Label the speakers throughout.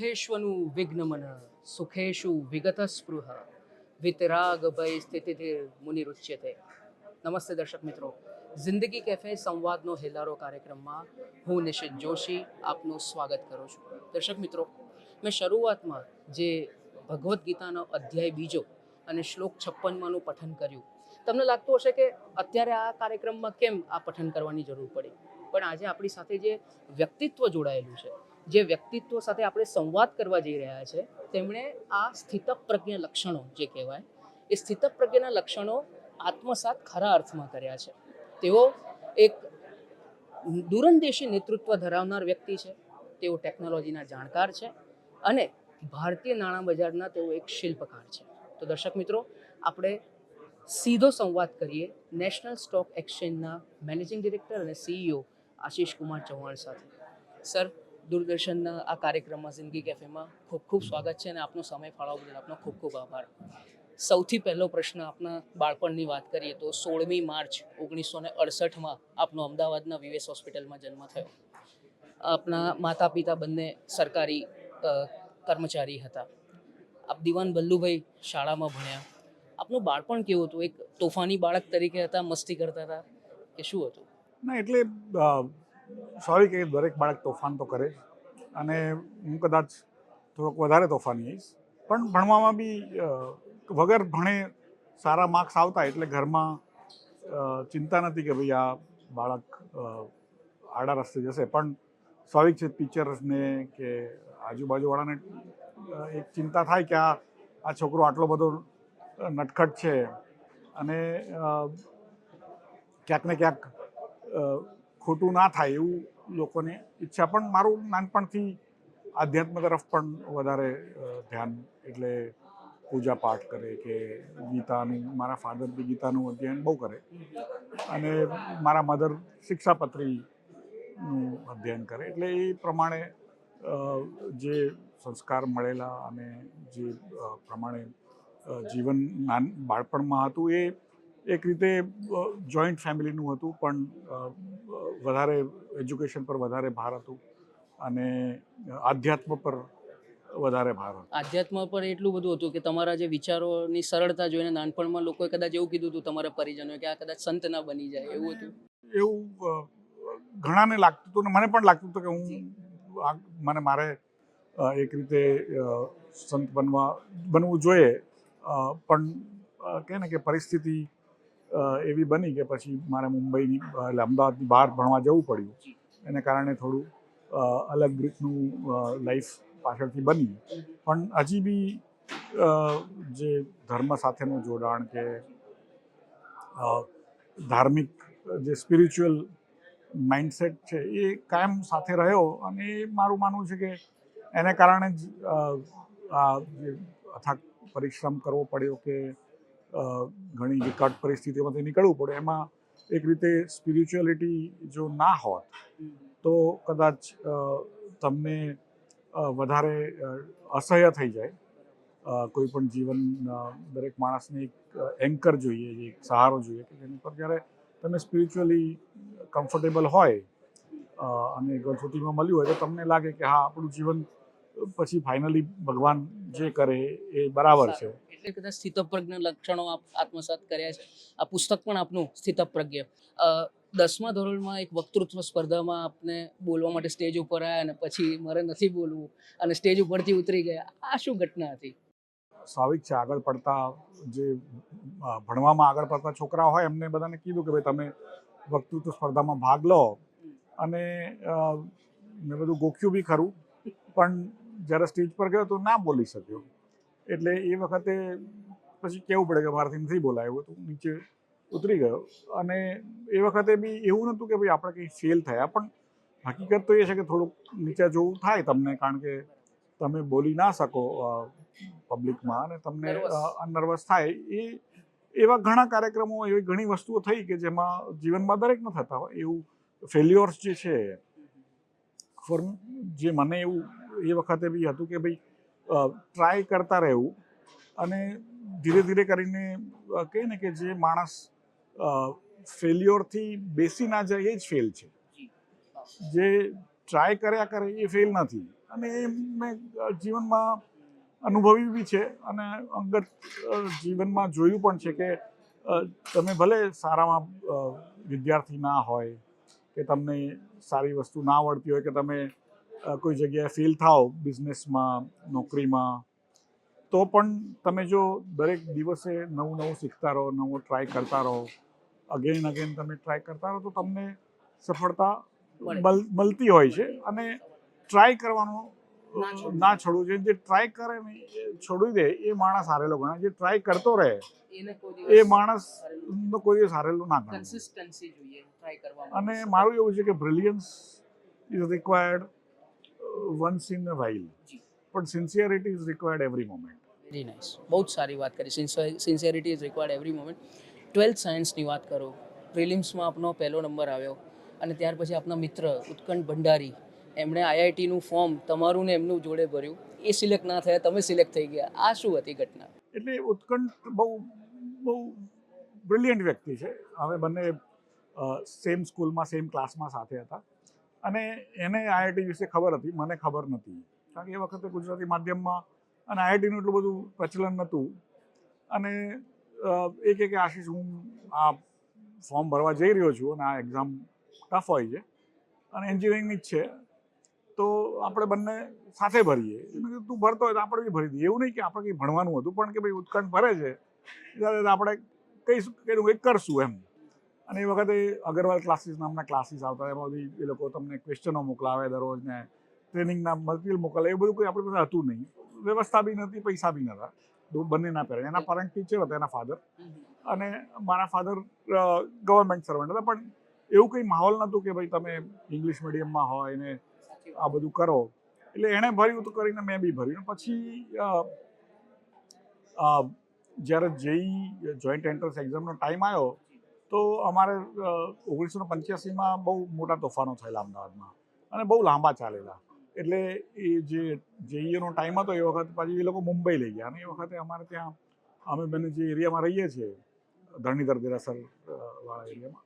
Speaker 1: દુઃખેષ્વનું વિઘ્નમન સુખેશુ વિગત સ્પૃહ વિતરાગ ભય સ્થિતિથી મુનિરુચ્યતે નમસ્તે દર્શક મિત્રો જિંદગી કેફે સંવાદનો હેલારો કાર્યક્રમમાં હું નિશિત જોશી આપનું સ્વાગત કરું છું દર્શક મિત્રો મેં શરૂઆતમાં જે ભગવદ્ ગીતાનો અધ્યાય બીજો અને શ્લોક છપ્પનમાંનું પઠન કર્યું તમને લાગતું હશે કે અત્યારે આ કાર્યક્રમમાં કેમ આ પઠન કરવાની જરૂર પડી પણ આજે આપણી સાથે જે વ્યક્તિત્વ જોડાયેલું છે જે વ્યક્તિત્વ સાથે આપણે સંવાદ કરવા જઈ રહ્યા છે, તેમણે આ સ્થિતપ્રજ્ઞ લક્ષણો જે કહેવાય, એ સ્થિતપ્રજ્ઞના લક્ષણો આત્મસાત ખરા અર્થમાં કર્યા છે. તેઓ એક દૂરંદેશી નેતૃત્વ ધરાવનાર વ્યક્તિ છે, તેઓ ટેકનોલોજીના જાણકાર છે અને ભારતીય નાણાં બજારના તેઓ એક શિલ્પકાર છે. તો દર્શક મિત્રો, આપણે સીધો સંવાદ કરીએ નેશનલ સ્ટોક એક્સચેન્જના મેનેજિંગ ડિરેક્ટર અને સીઈઓ આશીષ કુમાર ચૌહાણ સાથે. સર દૂરદર્શનના આ કાર્યક્રમમાં જિંદગી કેફેમાં ખૂબ ખૂબ સ્વાગત છે અને આપનો સમય ફાળવવા બદલ આપનો ખૂબ ખૂબ આભાર. સૌથી પહેલો પ્રશ્ન આપના બાળપણની વાત કરીએ તો સોળમી માર્ચ ઓગણીસો ને અડસઠમાં આપનો અમદાવાદના વિવેસ હોસ્પિટલમાં જન્મ થયો. આપના માતા પિતા બંને સરકારી કર્મચારી હતા. આપ દિવાન બલ્લુભાઈ શાળામાં ભણ્યા. આપનું બાળપણ કેવું હતું? એક તોફાની બાળક તરીકે હતા, મસ્તી કરતા હતા કે શું હતું?
Speaker 2: ના, એટલે સ્વાભાવિક કે દરેક બાળક તોફાન તો કરે અને હું કદાચ થોડોક વધારે તોફાની આવીશ. પણ ભણવામાં બી વગર ભણે સારા માર્ક્સ આવતા એટલે ઘરમાં ચિંતા નથી કે ભાઈ આ બાળક આડા રસ્તે જશે. પણ સ્વાભાવિક છે ટીચર્સને કે આજુબાજુવાળાને એક ચિંતા થાય કે આ આ છોકરો આટલો બધો નટખટ છે. અને ક્યાંક ને ક્યાંક ખોટું ના થાય એવું લોકોને ઈચ્છા. પણ મારું નાનપણથી આધ્યાત્મ તરફ પણ વધારે ધ્યાન એટલે પૂજા પાઠ કરે કે ગીતાનું, મારા ફાધર બી ગીતાનું અધ્યયન બહુ કરે. અને મારા મધર શિક્ષાપત્રીનું અધ્યયન કરે. એટલે એ પ્રમાણે જે સંસ્કાર મળેલા અને જે પ્રમાણે જીવન નાન, બાળપણમાં હતું એ એક રીતે જોઈન્ટ ફેમિલીનું હતું. પણ વધારે એજ્યુકેશન પર વધારે ભાર હતું અને આધ્યાત્મ પર વધારે ભાર હતો.
Speaker 1: આધ્યાત્મ પર એટલું બધું હતું કે તમારા જે વિચારોની સરળતા જોઈને નાનપણમાં લોકોએ કદાચ એવું કીધું હતું તમારા પરિજનોએ કે આ કદાચ સંત ના બની જાય એવું હતું?
Speaker 2: એવું ઘણાને લાગતું હતું ને મને પણ લાગતું હતું કે હું મને મારે એક રીતે સંત બનવા બનવું જોઈએ. પણ કહે ને કે પરિસ્થિતિ એવી બની કે પછી મારે મુંબઈની એટલે અમદાવાદની બહાર ભણવા જવું પડ્યું. એને કારણે થોડું અલગ રીતનું લાઈફ પાછળથી બની પણ હજી બી જે ધર્મ સાથેનું જોડાણ કે ધાર્મિક જે સ્પિરિચ્યુઅલ માઇન્ડસેટ છે એ કાયમ સાથે રહ્યો અને એ મારું માનવું છે કે એને કારણે જ આ જે અથાગ પરિશ્રમ કરવો પડ્યો કે ઘણી વિકટ પરિસ્થિતિમાંથી નીકળવું પડે, એમાં એક રીતે સ્પિરિચ્યુઅલિટી જો ના હોત, તો કદાચ તમને વધારે અસહ્ય થઈ જાય. કોઈ પણ જીવન દરેક માણસને એક એન્કર જોઈએ, એક સહારો જોઈએ કે જેની પર જ્યારે તમે સ્પિરિચ્યુઅલી કમ્ફર્ટેબલ હોય અને ગળથુટીમાં મળ્યું હોય, તો તમને લાગે કે હા, આપણું જીવન પછી ફાઇનલી ભગવાન જે કરે એ બરાબર છે.
Speaker 1: એટલે કદાચ સ્થિતપ્રજ્ઞ લક્ષણો આપ આત્મસાત કર્યા છે. આ પુસ્તક પણ આપનું સ્થિતપ્રજ્ઞ. દસમા ધોરણમાં એક વક્તૃત્વ સ્પર્ધામાં આપને બોલવા માટે સ્ટેજ ઉપર આવ્યા અને પછી મારે નથી બોલવું અને સ્ટેજ ઉપરથી ઉતરી ગયા. આ શું ઘટના હતી?
Speaker 2: સ્વાભાવિક છે, આગળ પડતા જે ભણવામાં આગળ પડતા છોકરા હોય એમને બધાને કીધું કે ભાઈ તમે વક્તૃત્વ સ્પર્ધામાં ભાગ લો. અને મેં બધું ગોખ્યું બી ખરું, પણ જ્યારે સ્ટેજ પર ગયો તો ના બોલી શક્યો. એટલે એ વખતે પછી કેવું પડે કે મારાથી નથી બોલાયું તો નીચે ઉતરી ગયો. અને એ વખતે બી એવું નહોતું કે ભાઈ આપણે કંઈ ફેલ થયા. પણ હકીકત તો એ છે કે થોડુંક નીચે જોવું થાય તમને કારણ કે તમે બોલી ના શકો પબ્લિકમાં અને તમને. નર્વસ થાય. એ એવા ઘણા કાર્યક્રમો એવી ઘણી વસ્તુઓ થઈ કે જેમાં જીવનમાં દરેકમાં થતા હોય. એવું ફેલ્યોર્સ જે છે ફોર જે મને એવું એ વખતે બી હતું કે ભાઈ ટ્રાય કરતા રહેવું અને ધીરે ધીરે કરીને કહે ને કે જે માણસ ફેલ્યોરથી બેસી ના જાય એ જ ફેલ છે. જે. ટ્રાય કર્યા કરે એ ફેલ નથી. અને એ મેં જીવનમાં અનુભવી બી છે અને અંગત જીવનમાં જોયું પણ છે કે તમે ભલે સારામાં વિદ્યાર્થી ના હોય કે તમને સારી વસ્તુ ના આવડતી હોય કે તમે કોઈ જગ્યાએ ફેલ થાઓ બિઝનેસમાં નોકરીમાં તો પણ તમે જો દરેક દિવસે નવું નવું શીખતા રહો નવું ટ્રાય કરતા રહો અગેન અગેન તમે ટ્રાય કરતા રહો તો તમને સફળતા
Speaker 1: મળે.
Speaker 2: મળતી હોય છે. અને ટ્રાય કરવાનો
Speaker 1: ના છોડવું.
Speaker 2: જોઈએ. જે ટ્રાય કરે ને છોડી દે એ માણસ હારેલો ગણાય. જે ટ્રાય કરતો રહે એ માણસ કોઈ દિવસ હારેલો ના ગણાય. અને મારું એવું છે કે brilliance is required once in a while. પણ sincerity is required every moment
Speaker 1: very nice બહુ જ સારી વાત કરી. Sincerity is required every moment twelfth સાયન્સની વાત કરો. પ્રિલિમ્સમાં આપનો પહેલો નંબર આવ્યો. અને ત્યાર પછી આપના મિત્ર ઉત્કંઠ ભંડારી એમણે આઈઆઈટીનું ફોર્મ તમારું ને એમનું જોડે ભર્યું. એ સિલેક્ટ ના થયા તમે સિલેક્ટ થઈ ગયા. આ શું હતી ઘટના?
Speaker 2: એટલે ઉત્કંઠ બહુ બહુ બ્રિલિયન્ટ વ્યક્તિ છે. અમે બંને સેમ સ્કૂલમાં સેમ ક્લાસમાં સાથે હતા. અને એને આઈઆઈટી વિશે ખબર હતી, મને ખબર નથી. કારણ કે એ વખતે ગુજરાતી માધ્યમમાં અને આઈઆઈટીનું એટલું બધું પ્રચલન નહોતું. અને એક એ કે, આશીષ, હું આ ફોર્મ ભરવા જઈ રહ્યો છું અને આ એક્ઝામ ટફ હોય છે અને એન્જિનિયરિંગની જ છે. તો આપણે બંને સાથે ભરીએ. મેં કીધું તું ભરતો હોય તો આપણે બી ભરી દઈએ. એવું નહીં કે આપણે કંઈ ભણવાનું હતું, પણ કે ભાઈ ઉત્કંઠ ભરે છે. ત્યારે આપણે કહીશું કે કંઈક કરશું એમ. અને એ વખતે અગરવાલ ક્લાસીસ નામના ક્લાસીસ આવતા એમાં બધી એ લોકો તમને ક્વેશ્ચનો મોકલાવે દરરોજ ને ટ્રેનિંગના મટીરિયલ મોકલે. એ બધું કોઈ આપણી પાસે હતું નહીં. વ્યવસ્થા બી નથી પૈસા બી નહોતા. બંનેના પેરેન્ટ એના પેરેન્ટ ટીચર હતા, એના ફાધર અને મારા ફાધર ગવર્મેન્ટ સર્વન્ટ હતા. પણ એવું કંઈ માહોલ નહોતું કે ભાઈ તમે ઇંગ્લિશ મીડિયમમાં હોય ને આ બધું કરો. એટલે એણે ભર્યું તો કરીને મેં બી ભર્યું. પછી જ્યારે જેઈ જોઈન્ટ એન્ટ્રન્સ એક્ઝામનો ટાઈમ આવ્યો તો અમારે ઓગણીસો પંચ્યાસીમાં બહુ મોટા તોફાનો થયેલા અમદાવાદમાં અને બહુ લાંબા ચાલેલા. એટલે એ જે જઈએનો ટાઈમ હતો એ વખત પછી એ લોકો મુંબઈ લઈ ગયા અને એ વખતે અમારે ત્યાં, અમે બંને જે એરિયામાં રહીએ છીએ, ધરણીધર દેરાસર વાળા એરિયામાં,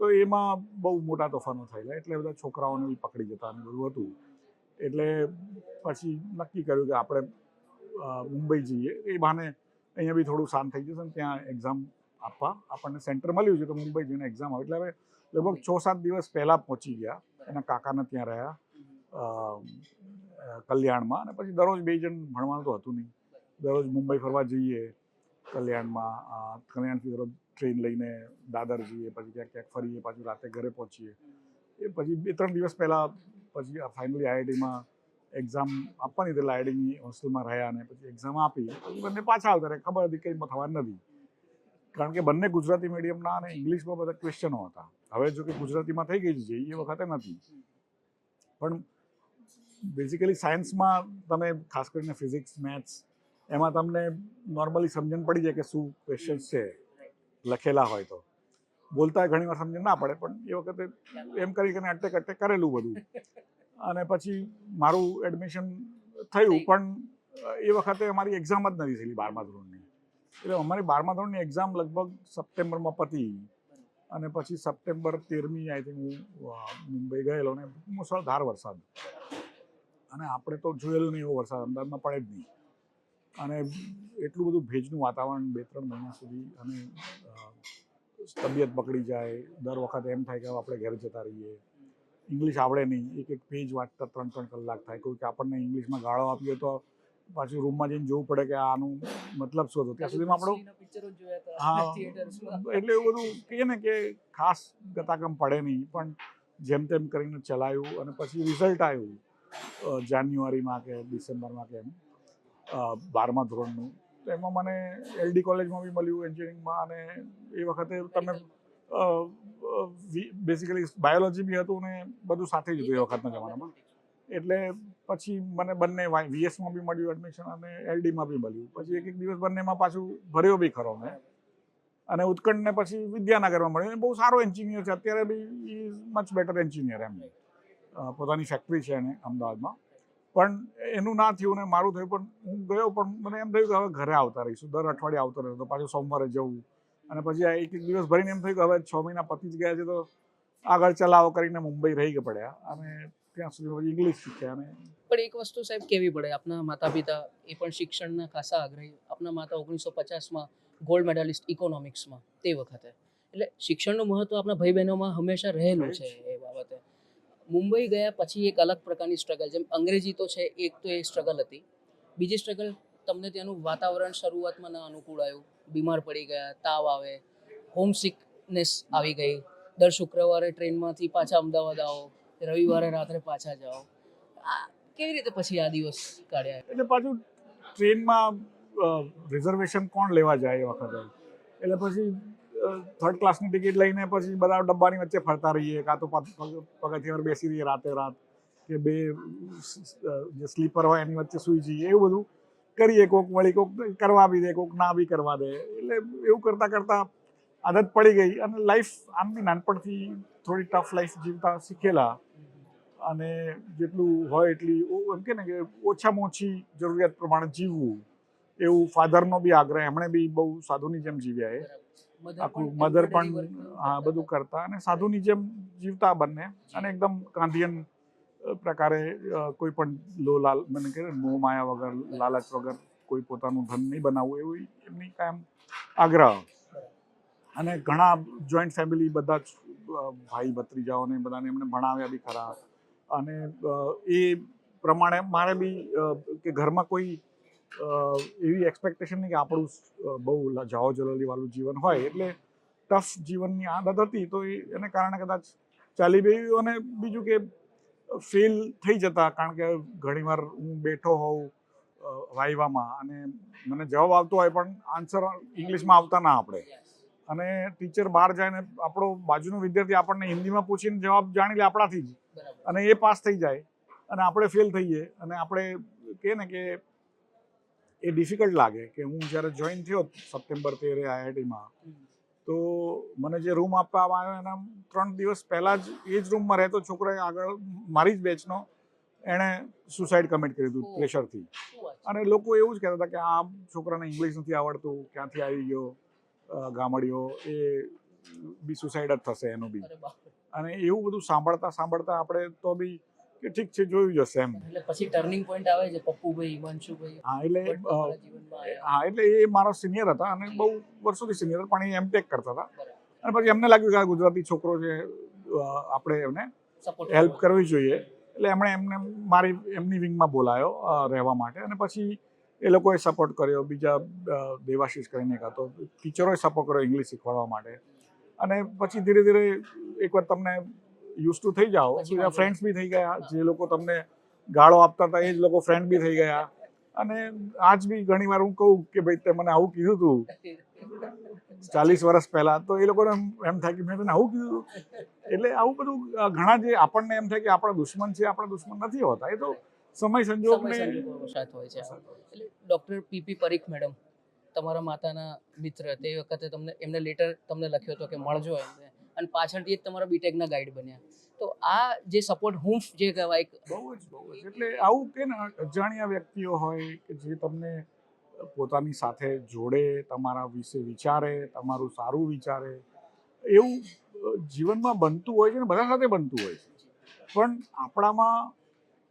Speaker 2: તો એમાં બહુ મોટા તોફાનો થયેલા. એટલે બધા છોકરાઓને બી પકડી જતા અને બધું હતું. એટલે પછી નક્કી કર્યું કે આપણે મુંબઈ જઈએ. એ બહાને અહીંયા બી થોડું શાંત થઈ જશે ને ત્યાં એક્ઝામ આપવા. આપણને સેન્ટર મળ્યું છે તો મુંબઈ જઈને એક્ઝામ આવે. એટલે હવે લગભગ છ સાત દિવસ પહેલાં પહોંચી ગયા. એના કાકાને ત્યાં રહ્યા. કલ્યાણમાં. અને પછી દરરોજ બે જણ ભણવાનું તો હતું નહીં. દરરોજ મુંબઈ ફરવા જઈએ કલ્યાણમાં કલ્યાણથી દરરોજ ટ્રેન લઈને દાદર જઈએ પછી ક્યાંક ક્યાંક ફરીએ પાછું રાતે ઘરે પહોંચીએ. એ પછી બે ત્રણ દિવસ પહેલાં પછી ફાઇનલી આઈઆઈટીમાં એક્ઝામ આપવાની એટલે આઈઆઈટીની હોસ્ટેલમાં રહ્યા અને પછી એક્ઝામ આપી. પછી બંને પાછા આવતા રહે ખબર હતી કંઈ થવાનું નથી. કારણ કે બંને ગુજરાતી મીડિયમના અને ઇંગ્લિશમાં બધા ક્વેશ્ચનો હતા. હવે જો કે ગુજરાતીમાં થઈ ગઈ છે એ વખતે નથી. પણ બેઝિકલી સાયન્સમાં તમે ખાસ કરીને ફિઝિક્સ મેથ્સ એમાં તમને નોર્મલી સમજણ પડી જાય કે શું ક્વેશ્ચન્સ છે, લખેલા હોય તો. બોલતા ઘણી વાર સમજણ ના પડે, પણ એ વખતે એમ કરી કરીને અટેક અટેક કરેલું બધું. અને પછી મારું એડમિશન થયું, પણ એ વખતે અમારી એક્ઝામ જ નથી થયેલી બારમા ધોરણની. એટલે અમારી બારમા ધોરણની એક્ઝામ લગભગ સપ્ટેમ્બરમાં પતી. અને પછી સપ્ટેમ્બર તેરમી આઈ થિંક હું મુંબઈ ગયેલો ને મુસળધાર વરસાદ. અને આપણે તો જોયેલું નહીં એવો વરસાદ, અમદાવાદમાં પડે જ નહીં. અને એટલું બધું ભેજનું વાતાવરણ બે, ત્રણ મહિના સુધી અને તબિયત બગડી જાય. દર વખતે એમ થાય કે આપણે ઘેર જતા રહીએ. ઇંગ્લિશ આવડે નહીં. એક એક પેજ વાંચતા ત્રણ ત્રણ કલાક થાય. કોઈ કે આપણને ઇંગ્લિશમાં ગાળો આપીએ તો પાછું રૂમમાં જઈને જોવું પડે કે આનું મતલબ શોધો ત્યાં સુધીમાં આપણું હા. એટલે એવું બધું કહીએ ને કે ખાસ ગતાગમ પડે નહીં પણ જેમ તેમ કરીને ચલાવ્યું અને પછી રિઝલ્ટ આવ્યું જાન્યુઆરીમાં કે ડિસેમ્બરમાં કે એમ બારમા ધોરણનું. તો એમાં મને એલડી કોલેજમાં બી મળ્યું એન્જિનિયરિંગમાં અને એ વખતે તમે બેસિકલી બાયોલોજી બી હતું ને બધું સાથે જ હતું એ વખતના જમાનામાં. એટલે પછી મને બંને વીએસમાં બી મળ્યું એડમિશન અને એલડીમાં બી મળ્યું. પછી એક એક દિવસ બંનેમાં પાછું ભર્યો બી ખરો મેં. અને ઉત્કંઠને પછી વિદ્યાનગરમાં મળ્યું. બહુ સારો એન્જિનિયર છે. અત્યારે be is much better engineer એમ. પોતાની ફેક્ટરી છે એને, અમદાવાદમાં. પણ એનું ના થયું ને મારું થયું, પણ હું ગયો, પણ મને એમ થયું કે હવે ઘરે આવતા રહીશું. દર અઠવાડિયે આવતો રહેતો. તો પાછું સોમવારે જવું. અને પછી એક એક દિવસ ભરીને એમ થયું કે હવે છ મહિના પતી જ ગયા છે, તો આગળ ચલાવો કરીને મુંબઈ રહી પડ્યા. અને ત્યાં સુધી ઇંગ્લિશ શીખ્યા અને
Speaker 1: પણ એક વસ્તુ સાહેબ કેવી પડે? આપના માતા પિતા એ પણ શિક્ષણના ખાસા આગ્રહી. આપના માતા ઓગણીસો પચાસમાં ગોલ્ડ મેડાલિસ્ટ ઇકોનોમિક્સમાં તે વખતે. એટલે શિક્ષણનું મહત્વ આપણા ભાઈ બહેનોમાં હંમેશા રહેલું છે એ બાબતે. મુંબઈ ગયા પછી એક અલગ પ્રકારની સ્ટ્રગલ જેમ અંગ્રેજી તો છે, એક તો એ સ્ટ્રગલ હતી. બીજી સ્ટ્રગલ તમને ત્યાંનું વાતાવરણ શરૂઆતમાં ન અનુકૂળ આવ્યું. બીમાર પડી ગયા, તાવ આવે હોમ સિકનેસ આવી ગઈ. દર શુક્રવારે ટ્રેનમાંથી પાછા અમદાવાદ આવો રવિવારે રાત્રે પાછા જાઓ. કેવી રીતે પછી આ દિવસ કાઢ્યા?
Speaker 2: એટલે પાછું ટ્રેનમાં રિઝર્વેશન કોણ લેવા જાય એ વખતે? એટલે પછી થર્ડ ક્લાસની ટિકિટ લઈને પછી બધા ડબ્બાની વચ્ચે ફરતા રહીએ, કાં તો પગ- પગ- બેસી રહીએ રાતે રાત, કે બે જે સ્લીપર હોય એની વચ્ચે સૂઈ જઈએ. એવું બધું કરીએ, કોક વળી કોક કરવા બી દે, કોક ના બી કરવા દે. એટલે એવું કરતાં કરતાં આદત પડી ગઈ અને લાઈફ આમ બી નાનપણથી થોડી ટફ લાઈફ જીવતા શીખેલા અને જેટલું હોય એટલી એમ કે ને કે ઓછામાં ઓછી જરૂરિયાત પ્રમાણે જીવવું એવું ફાધરનો બી આગ્રહ એમણે બી બહુ સાધુની જેમ જીવ્યા એ આખું મધર પણ હા બધું કરતા અને સાધુની જેમ જીવતા બંને અને એકદમ ગાંધીયન પ્રકારે કોઈ પણ લો લાલ મને કહે મોહ માયા વગર લાલચ વગર કોઈ પોતાનું ધન નહીં બનાવવું એવું એમની કાયમ આગ્રહ. અને ઘણા જોઈન્ટ ફેમિલી બધા જ ભાઈ ભત્રીજાઓને બધાને એમણે ભણાવ્યા બી ખરા. અને એ પ્રમાણે મારે બી કે ઘરમાં કોઈ એવી એક્સપેક્ટેશન નહીં કે આપણું બહુ જાઓ જલાલી વાળું જીવન હોય. એટલે ટફ જીવનની આદત હતી તો એને કારણે કદાચ ચાલી ગયું અને બીજું કે ફેલ થઈ જતા. કારણ કે ઘણીવાર હું બેઠો હોઉં વાઇવામાં અને મને જવાબ આવતો હોય પણ આન્સર ઇંગ્લિશમાં આવતા ના આપણે. અને ટીચર બહાર જાય ને આપણો બાજુનો વિદ્યાર્થી આપણને હિન્દીમાં પૂછીને જવાબ જાણી લે આપણાથી જ. અને એ પાસ થઈ જાય અને આપણે ફેલ થઈએ અને આપણે કહે ને કે એ ડિફિકલ્ટ લાગે કે હું જ્યારે જોઈન થયો સપ્ટેમ્બર તેરે આઈઆઈટીમાં તો મને જે રૂમ આપવામાં આવ્યો એના ત્રણ દિવસ પહેલાં જ એ જ રૂમમાં રહેતો છોકરાએ આગળ મારી જ બેચનો એણે સુસાઇડ કમિટ કર્યું હતું પ્રેશરથી અને લોકો એવું જ કહેતા હતા કે આ છોકરાને ઇંગ્લિશ નથી આવડતું ક્યાંથી આવી ગયો? ગામડીઓ એ બી સુસાઇડ જ થશે એનું બી. અને એવું બધું સાંભળતા સાંભળતા આપણે તો બી કે ઠીક છે જોયું જશે એમ.
Speaker 1: એટલે પછી ટર્નિંગ પોઈન્ટ આવે છે પપ્પુભાઈ હિમાંશુભાઈ.
Speaker 2: હા એટલે. હા એટલે એ મારા સિનિયર હતા અને બહુ વર્ષોથી સિનિયર પણ એ એમટેક કરતા હતા. અને પછી એમને લાગ્યું કે આ ગુજરાતી છોકરો છે આપણે એમને હેલ્પ કરવી. જોઈએ. એટલે એમણે એમને મારી એમની વિંગમાં બોલાયો રહેવા માટે. અને પછી એ લોકોએ સપોર્ટ કર્યો બીજા દેવાશીષ કરીને હતો ટીચરોએ સપોર્ટ કર્યો ઇંગ્લિશ શીખવાડવા માટે. અને પછી ધીરે ધીરે એકવાર તમને યુઝ ટુ થઈ જાઓ ફ્રેન્ડ્સ બી થઈ ગયા જે લોકો તમને ગાળો આપતા હતા એ જ લોકો ફ્રેન્ડ બી થઈ ગયા. અને આજ બી ઘણી વાર હું કહું કે ભાઈ તે મને આવું કીધું હતું ચાલીસ વર્ષ પહેલા તો એ લોકોને એમ- એમ થાય કે મેં તને આવું કીધું એટલે આવું બધું ઘણા જે આપણને એમ થાય કે આપણા દુશ્મન છે આપણા દુશ્મન નથી હોતા. એ તો સમય
Speaker 1: સંજોગ સાથ હોય છે. એટલે ડોક્ટર પીપી પરીખ મેડમ તમારા માતાના મિત્ર તે વખતે તમને એમને લેટર તમને લખ્યો હતો કે મળજો એમને. અને પાછળથી જ તમારા બીટેકના ગાઈડ બન્યા. તો આ જે સપોર્ટ હુંફ જે કહેવાય
Speaker 2: બહુ જ બહુ જ. એટલે આવું કે ને અજાણ્યા વ્યક્તિઓ હોય કે જે તમને પોતાની સાથે જોડે તમારા વિશે વિચારે તમારું સારું વિચારે એવું જીવનમાં બનતું હોય છે ને બધા સાથે બનતું હોય છે. પણ આપણામાં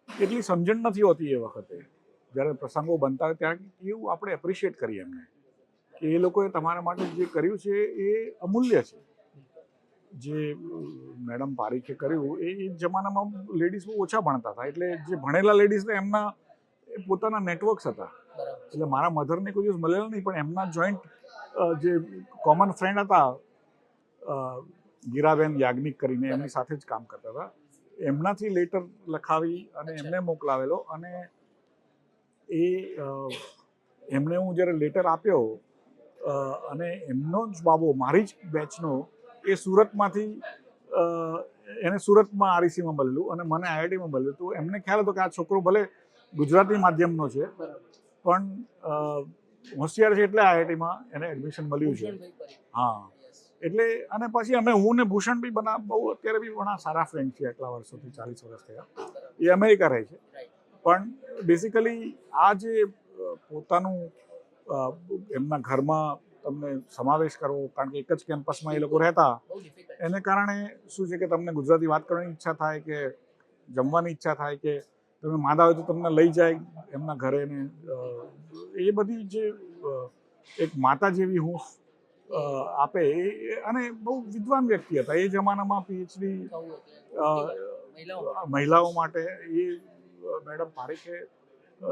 Speaker 2: એટલી સમજણ નથી હોતી એ વખતે. જ્યારે પ્રસંગો બનતા ત્યાં એવું આપણે એપ્રિશિએટ કરીએ એમને. કે એ લોકોએ તમારા માટે જે કર્યું છે એ અમૂલ્ય છે. જે મેડમ પારીખે કર્યું એ એ જમાનામાં લેડીઝ બહુ ઓછા ભણતા હતા. એટલે જે ભણેલા લેડીઝને એમના પોતાના નેટવર્ક્સ હતા. એટલે મારા મધરને કોઈ દિવસ મળેલા નહીં પણ એમના જોઈન્ટ જે કોમન ફ્રેન્ડ હતા ગીરાબેન યાજ્ઞિક કરીને એમની સાથે જ કામ કરતા હતા. એમનાથી લેટર લખાવી અને. એમને મોકલાવેલો અને એ એમને હું જ્યારે લેટર આપ્યો અને એમનો જ બાબો મારી જ બેચનો એ સુરતમાંથી એને સુરતમાં આરીસીમાં મળેલું અને મને આઈઆઈટીમાં મળેલું તો એમને ખ્યાલ હતો કે આ છોકરો ભલે ગુજરાતી માધ્યમનો છે પણ હોશિયાર છે એટલે આઈઆઈટીમાં એને એડમિશન મળ્યું છે હા. એટલે અને પછી અમે હું ને ભૂષણ બી બના, બહુ અત્યારે બી ઘણા સારા ફ્રેન્ડ છે આટલા વર્ષોથી, ચાલીસ વર્ષ થયા. એ અમેરિકા રહે છે. પણ બેસિકલી આ જે પોતાનું એમના ઘરમાં તમને સમાવેશ કરવો, કારણ કે એક જ કેમ્પસમાં એ લોકો રહેતા, એને કારણે શું છે કે તમને ગુજરાતી વાત કરવાની ઈચ્છા થાય કે, જમવાની ઈચ્છા થાય કે, તમે માદા હોય તો તમને લઈ જાય એમના ઘરે ને એ બધી જે એક માતા જેવી હું આપે. અને બહુ વિદ્વાન વ્યક્તિ હતા. એ જમાનામાં પીએચડી
Speaker 1: મહિલાઓ
Speaker 2: માટે એ, મેડમ પારેખે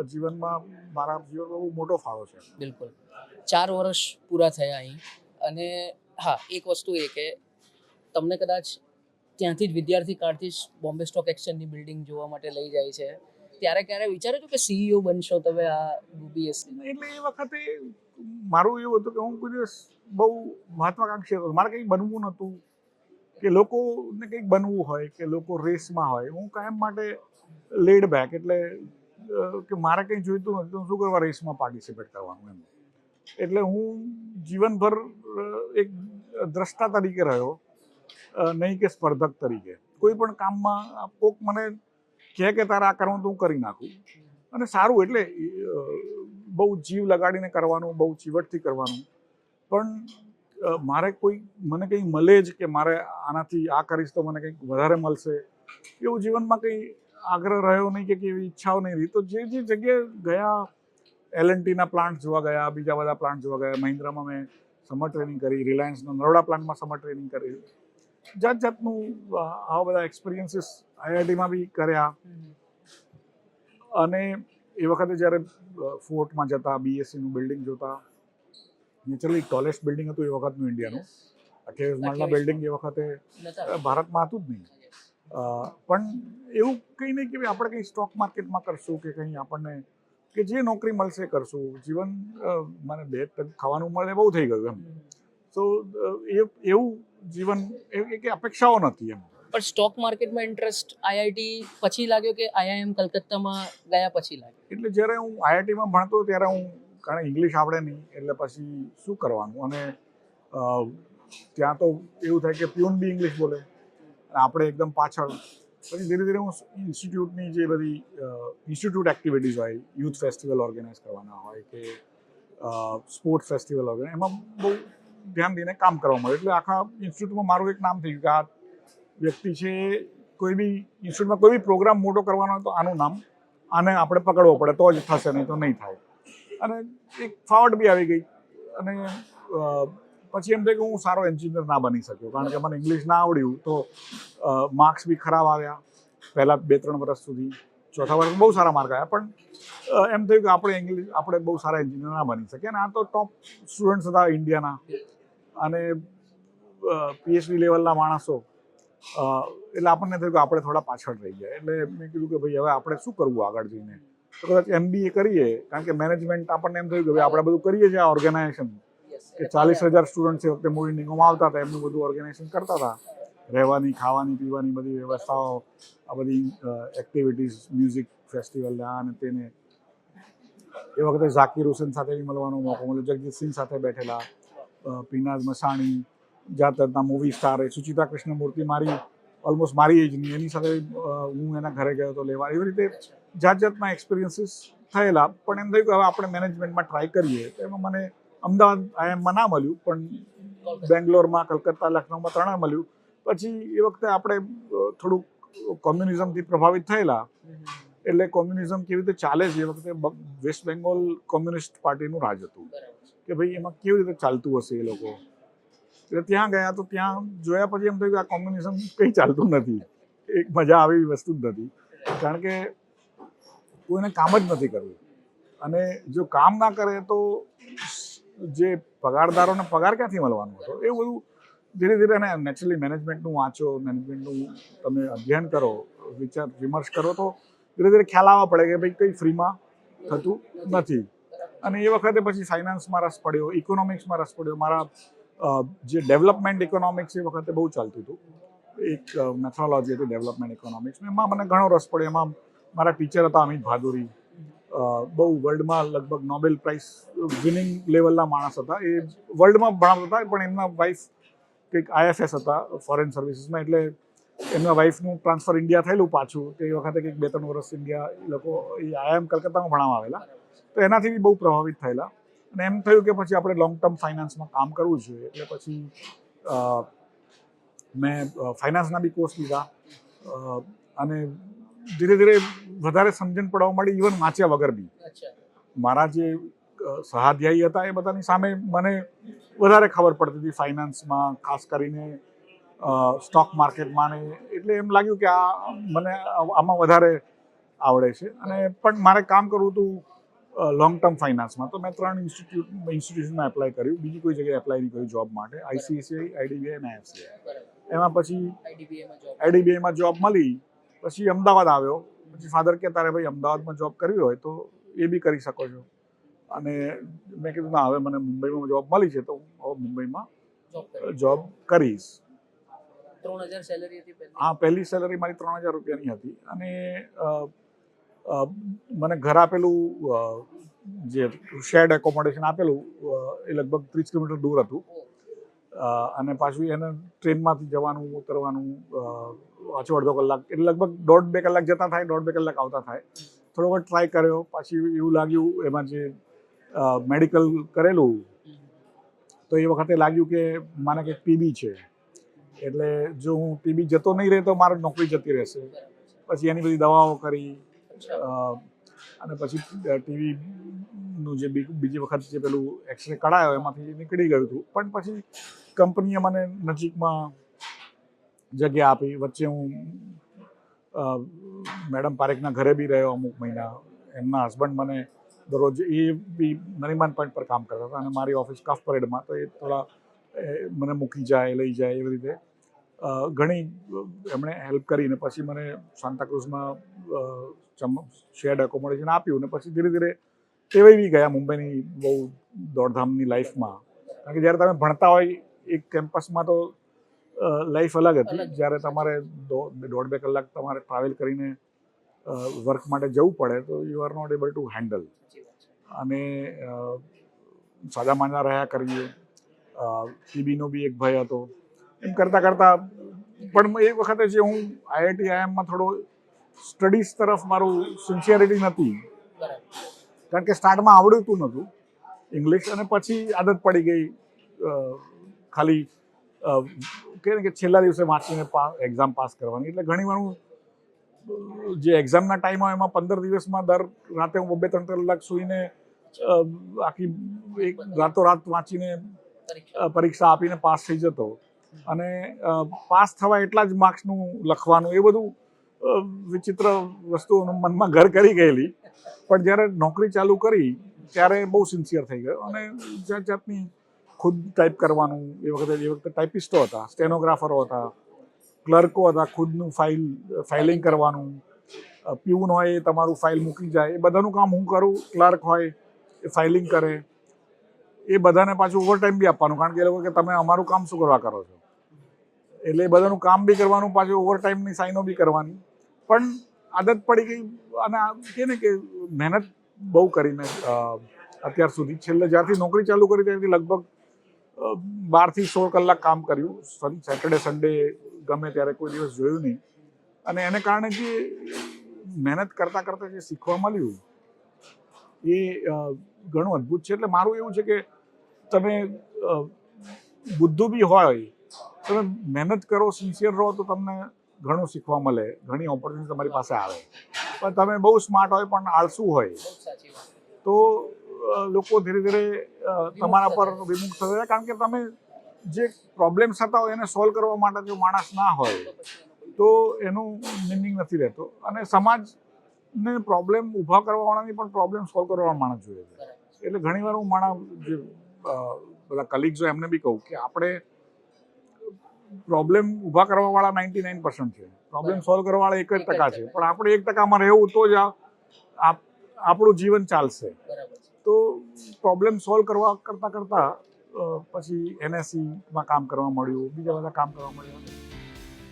Speaker 2: જીવનમાં મારા જીવનમાં બહુ મોટો ફાળો છે.
Speaker 1: બિલકુલ. ચાર વર્ષ પૂરા થયા અહીં. અને હા, એક વસ્તુ એ કે તમને કદાચ ત્યાંથી જ વિદ્યાર્થી કાળથી જ બોમ્બે સ્ટોક એક્સચેન્જની બિલ્ડિંગ જોવા માટે લઈ જાય છે. ત્યારે ક્યારે વિચાર્યું કે સીઈઓ બનશો તમે આ બીએસસી
Speaker 2: એટલે એ વખતે મારું એવું હતું કે હું કોઈ દિવસ બહુ મહત્વાકાંક્ષી હતો. મારે કંઈક બનવું નહોતું. કે લોકોને કંઈક બનવું હોય, કે લોકો રેસમાં હોય. હું કાયમ માટે લેડ બેક એટલે કે મારે કંઈ જોઈતું નથી તો શું કરવા રેસમાં પાર્ટિસિપેટ કરવાનું એમ. એટલે હું જીવનભર એક દ્રષ્ટા તરીકે રહ્યો નહીં કે સ્પર્ધક તરીકે. કોઈ પણ કામમાં કોક મને કહે કે તારે આ કરવાનું તો હું કરી નાખું. અને સારું એટલે બહુ જીવ લગાડીને કરવાનું, બહુ ચીવટથી કરવાનું. પણ મારે કોઈ, મને કંઈ મળે જ કે મારે આનાથી આ કરીશ તો મને કંઈક વધારે મળશે. એવું જીવનમાં કંઈ આગ્રહ રહ્યો નહીં કે એવી ઈચ્છાઓ નહીં રહી. તો જે જે જગ્યાએ ગયા એલ ટીના પ્લાન્ટ જોવા ગયા, બીજા બધા પ્લાન્ટ જોવા ગયા. મહિન્દ્રામાં મેં સમર ટ્રેનિંગ કરી, રિલાયન્સના નરોડા પ્લાન્ટમાં સમર ટ્રેનિંગ કરી. જાત જાતનું આવા બધા એક્સપિરિયન્સીસ આઈઆઈટીમાં બી કર્યા. અને એ વખતે જ્યારે ફોર્ટમાં જતા બીએસસીનું બિલ્ડિંગ જોતા નેચરલી ટોલેસ્ટ બિલ્ડિંગ હતું એ વખતનું ઇન્ડિયાનું અઠ્યાવીસ માળના બિલ્ડિંગ એ વખતે ભારતમાં હતું જ નહીં. પણ એવું કંઈ નહીં કે આપણે કંઈ સ્ટોક માર્કેટમાં કરશું કે કંઈ આપણને કે જે નોકરી મળશે કરશું. જીવન મને બે ટક ખાવાનું મળે બહુ થઈ ગયું એમ. તો એ એવું જીવન એ કે અપેક્ષાઓ નથી એમ.
Speaker 1: પણ સ્ટોક માર્કેટમાં ઇન્ટરેસ્ટ આઈઆઈટી પછી લાગ્યો કે આઈઆઈએમ કલકત્તામાં ગયા પછી લાગ્યો?
Speaker 2: એટલે જ્યારે હું આઈઆઈટીમાં ભણતો ત્યારે હું કારણ ઇંગ્લિશ આવડે નહીં, એટલે પછી શું કરવાનું? અને ત્યાં તો એવું થાય કે પ્યુન બી ઇંગ્લિશ બોલે. આપણે એકદમ પાછળ. પછી ધીરે ધીરે હું ઇન્સ્ટિટ્યૂટની જે બધી ઇન્સ્ટિટ્યૂટ એક્ટિવિટીઝ હોય યુથ ફેસ્ટિવલ ઓર્ગેનાઇઝ કરવાના હોય કે સ્પોર્ટ્સ ફેસ્ટિવલ ઓર્ગેનાઇઝ એમાં બહુ ધ્યાન દઈને કામ કરવા મળ્યું એટલે આખા ઇન્સ્ટિટ્યૂટમાં મારું એક નામ થઈ ગયું કે આ વ્યક્તિ છે, કોઈ બી ઇન્સ્ટિટ્યૂટમાં કોઈ બી પ્રોગ્રામ મોટો કરવાનો હોય તો આનું નામ આને આપણે પકડવો પડે, તો જ થશે, નહીં તો નહીં થાય. અને એક ફાવટ બી આવી ગઈ. અને પછી એમ થાય કે હું સારો એન્જિનિયર ના બની શક્યો, કારણ કે મને ઇંગ્લિશ ના આવડ્યું, તો માર્ક્સ બી ખરાબ આવ્યા. પહેલાં બે ત્રણ વર્ષ સુધી, ચોથા વર્ષ બહુ સારા માર્ક આવ્યા, પણ એમ થયું કે આપણે ઇંગ્લિશ આપણે બહુ સારા એન્જિનિયર ના બની શકીએ, અને આ તો ટોપ સ્ટુડન્ટ્સ હતા ઇન્ડિયાના અને પીએચડી લેવલના માણસો એટલે આપણને થયું કે આપણે થોડા પાછળ રહી ગયા. એટલે મેં કીધું કે ભાઈ હવે આપણે શું કરવું આગળ જઈને? તો કદાચ એમબીએ કરીએ કારણ કે મેનેજમેન્ટ આપણને એમ થયું કે ભાઈ આપણે બધું કરીએ છીએ આ ઓર્ગેનાઇઝેશન કે ચાલીસ હજાર સ્ટુડન્ટ એ વખતે મૂવી નિગમમાં આવતા હતા એમનું બધું ઓર્ગેનાઇઝેશન કરતા હતા. રહેવાની ખાવાની પીવાની બધી વ્યવસ્થાઓ આ બધી એક્ટિવિટીઝ મ્યુઝિક ફેસ્ટિવલ આ અને તેને એ વખતે ઝાકીર હુસેન સાથે બી મળવાનો મોકો મળ્યો જગજીતસિંહ સાથે બેઠેલા પીનાજ મસાણી જાતના મૂવી સ્ટાર એ સુચિતા કૃષ્ણમૂર્તિ મારી ઓલમોસ્ટ મારી એજની એની સાથે હું એના ઘરે ગયો તો લેવા. એવી રીતે જાત જાતના એક્સપિરિયન્સીસ થયેલા પણ એમ થયું કે હવે આપણે મેનેજમેન્ટમાં ટ્રાય કરીએ. તો એમાં મને અમદાવાદ આઈએમમાં ના મળ્યું પણ બેંગ્લોરમાં કલકત્તા લખનૌમાં ત્રણે મળ્યું. પછી એ વખતે આપણે થોડુંક કોમ્યુનિઝમથી પ્રભાવિત થયેલા. એટલે કોમ્યુનિઝમ કેવી રીતે ચાલે છે? એ વખતે વેસ્ટ બેંગોલ કોમ્યુનિસ્ટ પાર્ટીનું રાજ હતું. કે ભાઈ એમાં કેવી રીતે ચાલતું હશે એ લોકો? એટલે ત્યાં ગયા તો ત્યાં જોયા પછી એમ થયું કે આ કોમ્બિનેશન કંઈ ચાલતું નથી. એક મજા આવે એવી વસ્તુ જ નથી. કારણ કે કોઈને કામ જ નથી કરવું. અને જો કામ ના કરે તો જે પગારદારોને પગાર ક્યાંથી મળવાનો હતો? એ બધું ધીરે ધીરે અને નેચરલી મેનેજમેન્ટનું વાંચો મેનેજમેન્ટનું તમે અધ્યયન કરો, વિચાર, વિમર્શ કરો તો ધીરે ધીરે ખ્યાલ આવવા પડે કે ભાઈ કંઈ ફ્રીમાં થતું નથી. અને એ વખતે પછી ફાઇનાન્સમાં રસ પડ્યો ઇકોનોમિક્સમાં રસ પડ્યો, મારા જે ડેવલપમેન્ટ ઇકોનોમિક્સ એ વખતે બહુ ચાલતું હતું. એક મેથોલોજી હતી ડેવલપમેન્ટ ઇકોનોમિક્સ. એમાં મને ઘણો રસ પડ્યો. એમાં મારા ટીચર હતા અમિત ભાદુરી. બહુ વર્લ્ડમાં લગભગ નોબેલ પ્રાઇઝ વિનિંગ લેવલના માણસ હતા. એ વર્લ્ડમાં ભણાવતા હતા, પણ એમના વાઇફ કંઈક આઈએફએસ હતા, ફોરેન સર્વિસીસમાં. એટલે એમના વાઇફનું ટ્રાન્સફર ઇન્ડિયા થયેલું પાછું. તે વખતે કંઈક બે ત્રણ વર્ષ ઇન્ડિયા એ લોકો એ આઈએમ કલકત્તામાં ભણાવવા આવેલા. તો એનાથી બી બહુ પ્રભાવિત થયેલા. અને એમ થયું કે પછી આપણે લોંગ ટર્મ ફાઇનાન્સમાં કામ કરવું જોઈએ. એટલે પછી મેં ફાઇનાન્સના બી કોર્સ લીધા. અને ધીરે ધીરે વધારે સમજણ પડવા માંડી ઇવન વાંચ્યા વગર બી. મારા જે સહાધ્યાયી હતા એ બધાની સામે મને વધારે ખબર પડતી હતી ફાઇનાન્સમાં ખાસ કરીને સ્ટોક માર્કેટમાં ને એટલે એમ લાગ્યું કે આ મને આમાં વધારે આવડે છે. અને પણ મારે કામ કરવું હતું લોંગ ટર્મ ફાઇનાન્સમાં તો મેં ત્રણ ઇન્સ્ટિટ્યૂટ ઇન્સ્ટિટ્યુશનમાં એપ્લાય કર્યું. બીજી કોઈ જગ્યાએ એપ્લાય નહીં કર્યું જોબ માટે. આઈસીઆઈસીઆઈ આઈડીબીઆઈ અને આઈએફસીઆઈ એમાં પછી આઈડીબીઆઈમાં જોબ મળી. પછી અમદાવાદ આવ્યો. પછી ફાધર કે તારે ભાઈ અમદાવાદમાં જોબ કરવી હોય તો એ બી કરી શકો છો. અને મેં કીધું ના હવે મને મુંબઈમાં જોબ મળી છે તો હું હવે મુંબઈમાં
Speaker 1: જોબ
Speaker 2: કરીશ.
Speaker 1: ત્રણ હજાર સેલરી હતી
Speaker 2: હા પહેલી સેલરી મારી ત્રણ હજાર રૂપિયાની હતી. અને મને ઘર આપેલું જે શેર્ડ એકોમોડેશન આપેલું એ લગભગ ત્રીસ કિલોમીટર દૂર હતું. અને પાછું એને ટ્રેનમાંથી જવાનું ઉતરવાનું અ, અડધો કલાક એટલે લગભગ દોઢ બે કલાક જતા થાય દોઢ બે કલાક આવતા થાય. થોડો વખત ટ્રાય કર્યો પાછી એવું લાગ્યું એમાં જે મેડિકલ કરેલું તો એ વખતે લાગ્યું કે મને કંઈક ટીબી છે. એટલે જો હું ટીબી જતો નહીં રહે તો મારે નોકરી જતી રહેશે. પછી એની બધી દવાઓ કરી અને પછી ટીવીનું જે બીજી વખત જે પેલું એક્સરે કઢાયો, એમાંથી નીકળી ગયું હતું. પણ પછી કંપનીએ મને નજીકમાં જગ્યા આપી. વચ્ચે હું મેડમ પારેખના ઘરે બી રહ્યો અમુક મહિના. એમના હસબન્ડ મને દરરોજ એ બી નરીમાન પોઈન્ટ પર કામ કરતા હતા અને મારી ઓફિસ કફ પરેડમાં તો એ થોડા મને મૂકી જાય, લઈ જાય એવી રીતે. ઘણી એમણે હેલ્પ કરીને પછી મને સાંતાક્રુઝમાં શેર્ડ એકોમોડેશન આપ્યું ને પછી ધીરે ધીરે ટેવાઈ બી ગયા મુંબઈની બહુ દોડધામની લાઈફમાં કારણ કે જ્યારે તમે ભણતા હોય એક કેમ્પસમાં તો લાઈફ અલગ હતી. જ્યારે તમારે દોઢ બે કલાક તમારે ટ્રાવેલ કરીને વર્ક માટે જવું પડે તો you are not able to handle અને સાજા સાદા માંદા રહ્યા કરીએ. ટીબીનો બી એક ભય હતો. એમ કરતાં કરતાં પણ એ વખતે જે હું આઈઆઈટી આઈએમમાં થોડો સ્ટડીઝ તરફ મારું સિન્સિયરિટી નથી કારણ કે સ્ટાર્ટમાં આવડતું નહોતું. ઇંગ્લિશ અને પછી આદત પડી ગઈ ખાલી કહે કે છેલ્લા દિવસે વાંચીને એક્ઝામ પાસ કરવાની. એટલે ઘણી વાર હું, જે એક્ઝામના ટાઈમ હોય એમાં પંદર દિવસમાં દર રાતે હું બબે ત્રણ કલાક સૂઈને આખી એક રાતોરાત વાંચીને
Speaker 1: પરીક્ષા
Speaker 2: આપીને પાસ થઈ જતો. અને પાસ થવા એટલા જ માર્ક્સનું લખવાનું, એ બધું વિચિત્ર વસ્તુઓનું મનમાં ઘર કરી ગયેલી. પણ જ્યારે નોકરી ચાલુ કરી, ત્યારે બહુ સિન્સિયર થઈ ગયો. અને જાત જાતની ખુદ ટાઈપ કરવાનું, એ વખતે એ વખતે ટાઈપિસ્ટો હતા સ્ટેનોગ્રાફરો હતા ક્લર્કો હતા, ખુદનું ફાઇલ ફાઇલિંગ કરવાનું. પ્યુન હોય એ તમારું ફાઇલ મૂકી જાય. એ બધાનું કામ હું કરું ક્લર્ક હોય, એ ફાઇલિંગ કરે. એ બધાને પાછું ઓવરટાઈમ બી આપવાનું. કારણ કે એ લોકો કે તમે અમારું કામ શું કરવા કરો છો? એટલે બધાનું કામ બી કરવાનું, પાછું ઓવરટાઈમની સાઈનો બી કરવાની. પણ આદત પડી ગઈ અને કે ને કે મહેનત બહુ કરીને અત્યાર સુધી. છેલ્લે જ્યારથી નોકરી ચાલુ કરી ત્યારથી લગભગ બારથી સોળ કલાક કામ કર્યું. સેટરડે સન્ડે ગમે ત્યારે કોઈ દિવસ જોયું નહીં. અને એને કારણે જે મહેનત કરતાં કરતાં જે શીખવા મળ્યું, એ ઘણું અદ્ભુત છે. એટલે મારું એવું છે કે તમે બુદ્ધુ બી હોય તમે મહેનત કરો સિન્સિયર રહો તો તમને ઘણું શીખવા મળે. ઘણી ઓપોર્ચ્યુનિટી તમારી પાસે આવે. પણ તમે બહુ સ્માર્ટ હોય પણ આળસુ હોય. તો લોકો ધીરે ધીરે તમારા પર વિમુખ થશે કારણ કે તમે જે પ્રોબ્લેમ્સ હતા હોય એને સોલ્વ કરવા માટે જો માણસ ના હોય
Speaker 1: તો એનું
Speaker 2: મિનિંગ નથી રહેતો. અને સમાજને પ્રોબ્લેમ ઊભા કરવાવાળાની પણ પ્રોબ્લેમ સોલ્વ કરવા માણસ જોઈએ છે. એટલે ઘણીવાર હું મારા જે બધા કલીગ્સ હોય એમને બી કહું કે આપણે પ્રોબ્લેમ ઊભા કરવાવાળા નાઇન્ટી નાઇન પર્સન્ટ છે પ્રોબ્લેમ સોલ્વ કરવાવાળા એક જ
Speaker 1: એક જ
Speaker 2: ટકા છે. પણ આપણે એક ટકામાં રહેવું તો જ આ- આપ- આપણું જીવન ચાલશે. તો પ્રોબ્લેમ સોલ્વ કરવા કરતાં કરતાં પછી એનએસસીમાં કામ કરવા મળ્યું બીજા બધા કામ કરવા મળ્યું.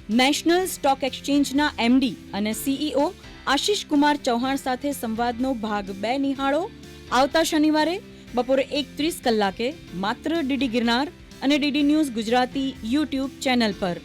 Speaker 3: નેશનલ સ્ટોક એક્સચેન્જના એમડી અને સીઈઓ આશિષ કુમાર ચૌહાણ સાથે સંવાદનો ભાગ બે નિહાળો. આવતા શનિવારે બપોરે એક ત્રીસ કલાકે માત્ર ડીડી ગિરનાર અને DD news Gujarati YouTube channel પર.